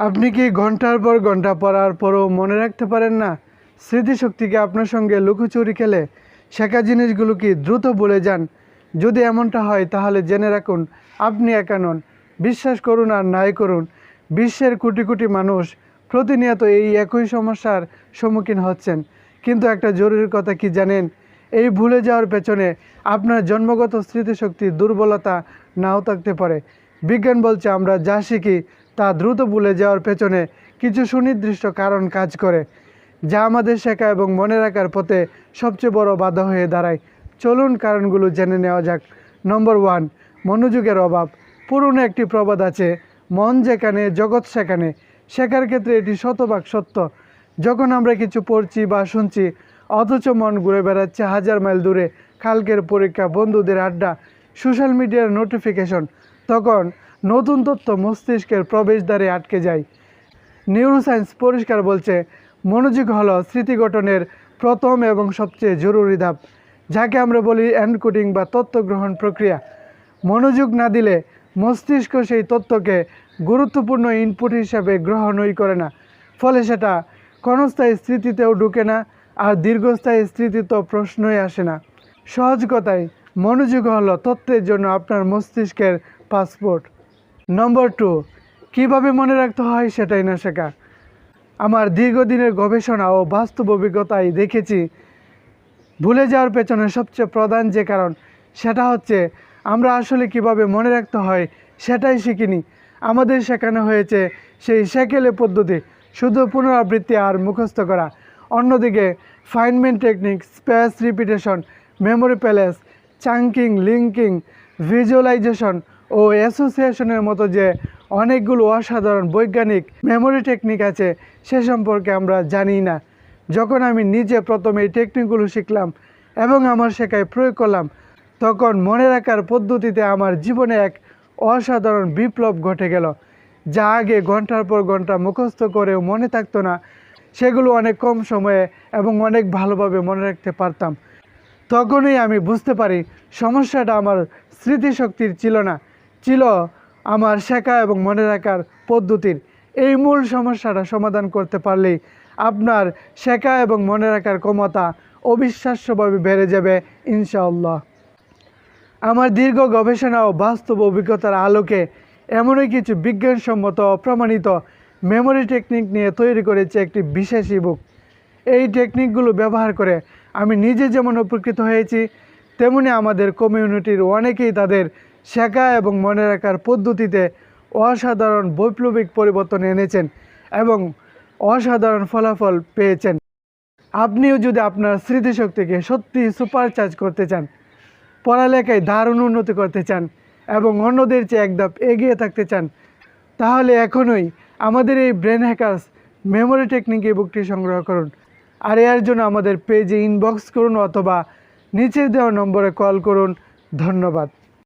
আপনি কি ঘণ্টার পর ঘণ্টা পড়ার পরও মনে রাখতে পারেন না? স্মৃতিশক্তিকে আপনার সঙ্গে লুকোচুরি খেলে শেখা জিনিসগুলো কি দ্রুত ভুলে যান? যদি এমনটা হয়, তাহলে জেনে রাখুন, আপনি একা নন। বিশ্বাস করুন আর নাই করুন। বিশ্বের কোটি কোটি মানুষ প্রতিনিয়ত এই একই সমস্যার সম্মুখীন হচ্ছেন। কিন্তু একটা জরুরি কথা কি জানেন? এই ভুলে যাওয়ার পেছনে আপনার জন্মগত স্মৃতিশক্তির দুর্বলতা নাও থাকতে পারে। বিজ্ঞান বলছে, আমরা যা শিখি তা দ্রুত ভুলে যাওয়ার পেছনে কিছু সুনির্দিষ্ট কারণ কাজ করে, যা আমাদের শেখা এবং মনে রাখার পথে সবচেয়ে বড় বাধা হয়ে দাঁড়ায়। চলুন কারণগুলো জেনে নেওয়া যাক। নম্বর ওয়ান, মনোযোগের অভাব। পুরনো একটি প্রবাদ আছে, মন যেখানে, জগৎ সেখানে। শেখার ক্ষেত্রে এটি শতভাগ সত্য। যখন আমরা কিছু পড়ছি বা শুনছি, অথচ মন ঘুরে বেড়াচ্ছে হাজার মাইল দূরে, কালকের পরীক্ষা, বন্ধুদের আড্ডা, সোশ্যাল মিডিয়ার নোটিফিকেশন, তখন নতুন তথ্য মস্তিষ্কের প্রবেশদ্বারে আটকে যায়। নিউরোসায়েন্স পরিষ্কার বলছে, মনোযোগ হলো স্মৃতি গঠনের প্রথম এবং সবচেয়ে জরুরি ধাপ, যাকে আমরা বলি এনকোডিং বা তথ্য গ্রহণ প্রক্রিয়া। মনোযোগ না দিলে মস্তিষ্ক সেই তথ্যকে গুরুত্বপূর্ণ ইনপুট হিসাবে গ্রহণই করে না, ফলে সেটা ক্ষণস্থায়ী স্মৃতিতেও ঢুকে না আর দীর্ঘস্থায়ী স্মৃতি তো প্রশ্নই আসে না। সহজ কথায়, মনোযোগ হলো তথ্যের জন্য আপনার মস্তিষ্কের পাসপোর্ট নম্বর টু, কীভাবে মনে রাখতে হয় সেটাই না শেখা। আমার দীর্ঘদিনের গবেষণা ও বাস্তব অভিজ্ঞতায় দেখেছি, ভুলে যাওয়ার পেছনে সবচেয়ে প্রধান যে কারণ, সেটা হচ্ছে আমরা আসলে কীভাবে মনে রাখতে হয় সেটাই শিখিনি। আমাদের শেখানো হয়েছে সেই সেকেলে পদ্ধতি, শুধু পুনরাবৃত্তি আর মুখস্থ করা। অন্যদিকে, Feynman technique, space repetition, memory palace chunking linking visualisation ও অ্যাসোসিয়েশনের মতো যে অনেকগুলো অসাধারণ বৈজ্ঞানিক মেমোরি টেকনিক আছে, সে সম্পর্কে আমরা জানি না। যখন আমি নিজে প্রথমে এই টেকনিকগুলো শিখলাম এবং আমার শেখায় প্রয়োগ করলাম, তখন মনে রাখার পদ্ধতিতে আমার জীবনে এক অসাধারণ বিপ্লব ঘটে গেল, যা আগে ঘণ্টার পর ঘণ্টা মুখস্থ করেও মনে থাকতো না। সেগুলো অনেক কম সময়ে এবং অনেক ভালোভাবে মনে রাখতে পারতাম। তখনই আমি বুঝতে পারি, সমস্যাটা আমার স্মৃতিশক্তির ছিল না। ছিল আমার শেখা এবং মনে রাখার পদ্ধতির। এই মূল সমস্যাটা সমাধান করতে পারলেই আপনার শেখা এবং মনে রাখার ক্ষমতা অবিশ্বাস্যভাবে বেড়ে যাবে, ইনশাআল্লাহ। আমার দীর্ঘ গবেষণা ও বাস্তব অভিজ্ঞতার আলোকে এমনই কিছু বিজ্ঞানসম্মত অপ্রমাণিত মেমোরি টেকনিক নিয়ে তৈরি করেছে একটি বিশেষ ইবুক এই টেকনিকগুলো ব্যবহার করে আমি নিজে যেমন উপকৃত হয়েছি, তেমনি আমাদের কমিউনিটির অনেকেই তাদের শেখা এবং মনে রাখার পদ্ধতিতে অসাধারণ বৈপ্লবিক পরিবর্তন এনেছেন এবং অসাধারণ ফলাফল পেয়েছেন। আপনিও যদি আপনার স্মৃতিশক্তিকে সত্যি সুপারচার্জ করতে চান, পড়ালেখায় দারুণ উন্নতি করতে চান এবং অন্যদের চেয়ে এক ধাপ এগিয়ে থাকতে চান, তাহলে এখনই আমাদের এই ব্রেন হ্যাকার্স মেমোরি টেকনিক এই বুকটি সংগ্রহ করুন। আর এর জন্য আমাদের পেজে ইনবক্স করুন অথবা নিচের দেওয়া নম্বরে কল করুন। ধন্যবাদ।